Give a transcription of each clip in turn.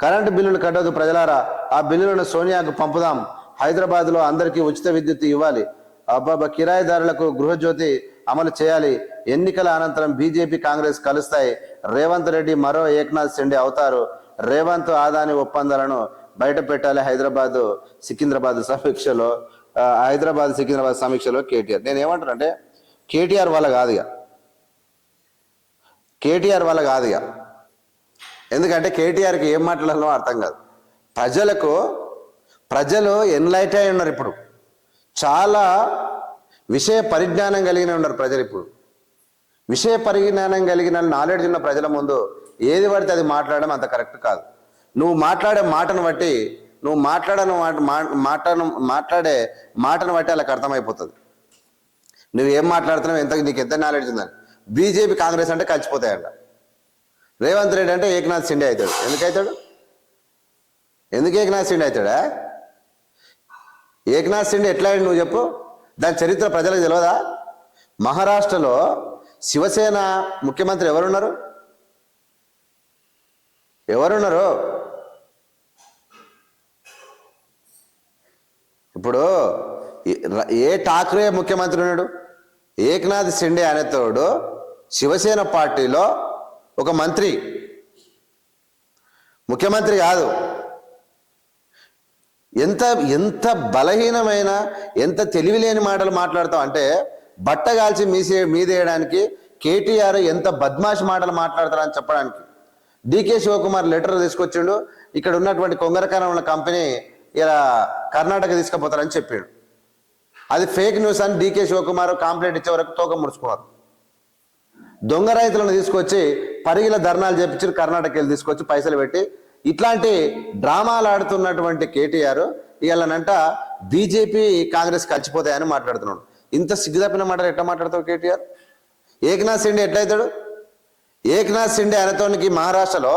Current బిల్లులు కట్టదు ప్రజలారా. ఆ బిల్లులను సోనియాకు పంపుదాం. హైదరాబాద్లో అందరికీ ఉచిత విద్యుత్ ఇవ్వాలి. అబ్బాబా కిరాయిదారులకు గృహజ్యోతి అమలు చేయాలి. ఎన్నికల అనంతరం బీజేపీ కాంగ్రెస్ కలుస్తాయి. రేవంత్ రెడ్డి మరో ఏక్నాథ్ షిండే అవుతారు. రేవంత్ ఆదాని ఒప్పందాలను బయట పెట్టాలి హైదరాబాద్ సికింద్రాబాద్ సమీక్షలో. హైదరాబాద్ సికింద్రాబాద్ సమీక్షలో కేటీఆర్. నేను ఏమంటానంటే కేటీఆర్ వల్ల కాదు ఇక. కేటీఆర్ వల్ల కాదు ఇక. ఎందుకంటే కేటీఆర్కి ఏం మాట్లాడాలో అర్థం కాదు. ప్రజలకు ప్రజలు ఎన్లైట్ అయి ఉన్నారు ఇప్పుడు. చాలా విషయ పరిజ్ఞానం కలిగిన ఉన్నారు ప్రజలు ఇప్పుడు. విషయ పరిజ్ఞానం కలిగిన నాలెడ్జ్ ఉన్న ప్రజల ముందు ఏది పడితే అది మాట్లాడడం అంత కరెక్ట్ కాదు. నువ్వు మాట్లాడే మాటను బట్టి నువ్వు మాట్లాడను మాట మాటను మాట్లాడే మాటను బట్టి వాళ్ళకి అర్థమైపోతుంది. నువ్వు ఏం మాట్లాడుతున్నావు ఎంత నీకు ఎంత నాలెడ్జ్ ఉందని. బీజేపీ కాంగ్రెస్ అంటే కలిసిపోతాయంట. రేవంత్ రెడ్డి అంటే ఏకనాథ్ సిండే అవుతాడు. ఎందుకు అవుతాడు? ఎందుకు ఏకనాథ్ షిండే అవుతాడా? ఏకనాథ్ షిండే ఎట్లా నువ్వు చెప్పు. దాని చరిత్ర ప్రజలకు తెలియదా మహారాష్ట్రలో శివసేన ముఖ్యమంత్రి ఎవరున్నారు? ఎవరున్నారు? ఇప్పుడు ఏ- ఏ ఠాక్రే ముఖ్యమంత్రి ఉన్నాడు? ఏకనాథ్ షిండే అనేతోడు శివసేన పార్టీలో ఒక మంత్రి. ముఖ్యమంత్రి కాదు. ఎంత ఎంత బలహీనమైన ఎంత తెలివిలేని మాటలు మాట్లాడతాం అంటే బట్టగాల్చి మీసే మీదేయడానికి కేటీఆర్ ఎంత బద్మాష్ మాటలు మాట్లాడతారని చెప్పడానికి. డికే శివకుమార్ లెటర్ తీసుకొచ్చిండు ఇక్కడ ఉన్నటువంటి కొంగరకారం ఉన్న కంపెనీ ఇలా కర్ణాటక తీసుకుపోతారని చెప్పాడు. అది ఫేక్ న్యూస్ అని డికే శివకుమార్ కాంప్లైంట్ ఇచ్చే వరకు తోక ముడుచుకున్నారు దొంగ రైతులను తీసుకొచ్చి పరిగిల ధర్నాలు చేపించి కర్ణాటక వెళ్ళి తీసుకొచ్చి పైసలు పెట్టి ఇట్లాంటి డ్రామాలు ఆడుతున్నటువంటి కేటీఆర్ ఇవాళనంట బీజేపీ కాంగ్రెస్ కలిసిపోతాయని మాట్లాడుతున్నాడు. ఇంత సిగ్గుదప్పిన మాట ఎట్లా మాట్లాడతావు కేటీఆర్? ఏకనాథ్ షిండే ఎట్లయితాడు? ఏకనాథ్ సిండే అనేతోనికి మహారాష్ట్రలో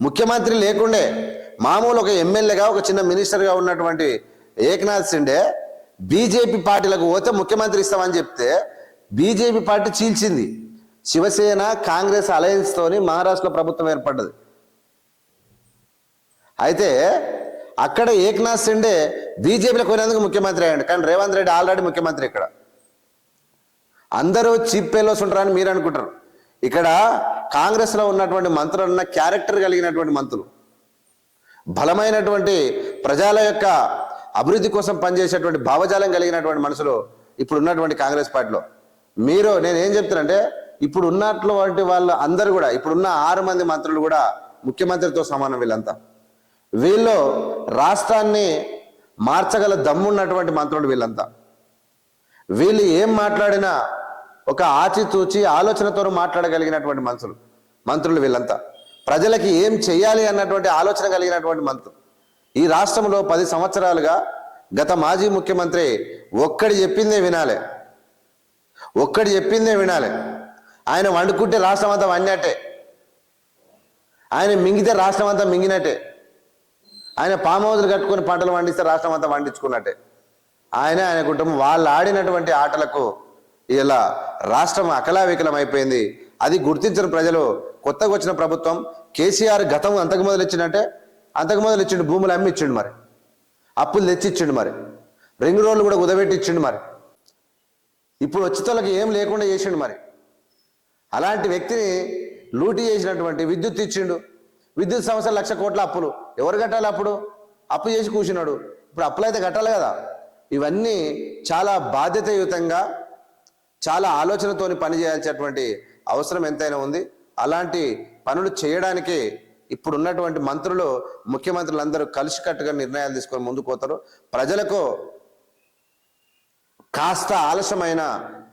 ముఖ్యమంత్రి లేకుండే మామూలు ఒక ఎమ్మెల్యేగా ఒక చిన్న మినిస్టర్గా ఉన్నటువంటి ఏకనాథ్ సిండే బీజేపీ పార్టీలకు పోతే ముఖ్యమంత్రి ఇస్తామని చెప్తే బీజేపీ పార్టీ చీల్చింది. శివసేన కాంగ్రెస్ అలయన్స్ తోని మహారాష్ట్రలో ప్రభుత్వం ఏర్పడ్డది. అయితే అక్కడ ఏకనాథ్ షిండే బీజేపీలో కొనేందుకు ముఖ్యమంత్రి అయ్యాడు. కానీ రేవంత్ రెడ్డి ఆల్రెడీ ముఖ్యమంత్రి ఇక్కడ. అందరూ చీప్ పేలోస్ ఉంటారని మీరు అనుకుంటారు. ఇక్కడ కాంగ్రెస్లో ఉన్నటువంటి మంత్రులు ఉన్న క్యారెక్టర్ కలిగినటువంటి మంత్రులు. బలమైనటువంటి ప్రజల యొక్క అభివృద్ధి కోసం పనిచేసేటువంటి భావజాలం కలిగినటువంటి మనుషులు ఇప్పుడు ఉన్నటువంటి కాంగ్రెస్ పార్టీలో. మీరు నేను ఏం చెప్తానంటే ఇప్పుడు ఉన్నటువంటి వాళ్ళు అందరూ కూడా ఇప్పుడున్న ఆరు మంది మంత్రులు కూడా ముఖ్యమంత్రితో సమానం వీళ్ళంతా. వీళ్ళు రాష్ట్రాన్ని మార్చగల దమ్మున్నటువంటి మంత్రులు వీళ్ళంతా. వీళ్ళు ఏం మాట్లాడినా ఒక ఆచితూచి ఆలోచనతో మాట్లాడగలిగినటువంటి మంత్రులు మంత్రులు వీళ్ళంతా. ప్రజలకి ఏం చేయాలి అన్నటువంటి ఆలోచన కలిగినటువంటి మంత్రులు. ఈ రాష్ట్రంలో పది సంవత్సరాలుగా గత మాజీ ముఖ్యమంత్రి ఒక్కడి చెప్పిందే వినాలి. ఒక్కడి చెప్పిందే వినాలి. ఆయన వండుకుంటే రాష్ట్రం అంతా వండినట్టే. ఆయన మింగితే రాష్ట్రం అంతా మింగినట్టే. ఆయన పామ్ హౌజులు కట్టుకొని పంటలు పండిస్తే రాష్ట్రం అంతా పండించుకున్నట్టే. ఆయన ఆయన కుటుంబం. వాళ్ళు ఆడినటువంటి ఆటలకు ఇలా రాష్ట్రం అకలావికలం అయిపోయింది. అది గుర్తించిన ప్రజలు కొత్తగా వచ్చిన ప్రభుత్వం కేసీఆర్ గతం అంతకు మొదలు ఇచ్చిందంటే అంతకు మొదలు ఇచ్చిండు భూములు అమ్మి ఇచ్చిండు మరి. అప్పులు తెచ్చి ఇచ్చిండు మరి. రింగ్ రోడ్లు కూడా ఉదబెట్టి ఇచ్చిండు మరి. ఇప్పుడు వచ్చేతోళ్ళకి ఏం లేకుండా చేసిండు మరి. అలాంటి వ్యక్తిని లూటీ చేసినటువంటి విద్యుత్ ఇచ్చిండు. విద్యుత్ సంస్థ లక్ష కోట్ల అప్పులు. ఎవరు కట్టాలి అప్పుడు? అప్పు చేసి కూర్చున్నాడు. ఇప్పుడు అప్పులు అయితే కట్టాలి కదా. ఇవన్నీ చాలా బాధ్యతయుతంగా చాలా ఆలోచనతోని పనిచేయాల్సినటువంటి అవసరం ఎంతైనా ఉంది. అలాంటి పనులు చేయడానికి ఇప్పుడు ఉన్నటువంటి మంత్రులు ముఖ్యమంత్రులు అందరూ కలిసికట్టుగా నిర్ణయాలు తీసుకొని ముందుకు పోతారు. ప్రజలకు కాస్త ఆలస్యమైన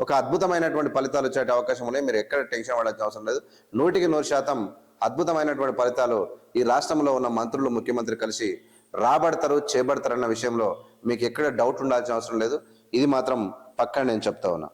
ఒక అద్భుతమైనటువంటి ఫలితాలు వచ్చే అవకాశం ఉన్నాయి. మీరు ఎక్కడ టెన్షన్ పడాల్సిన అవసరం లేదు. నూటికి నూరు శాతం అద్భుతమైనటువంటి ఫలితాలు ఈ రాష్ట్రంలో ఉన్న మంత్రులు ముఖ్యమంత్రి కలిసి రాబడతారు చేపడతారన్న విషయంలో మీకు ఎక్కడ డౌట్ ఉండాల్సిన అవసరం లేదు. ఇది మాత్రం పక్కా నేను చెప్తా ఉన్నా.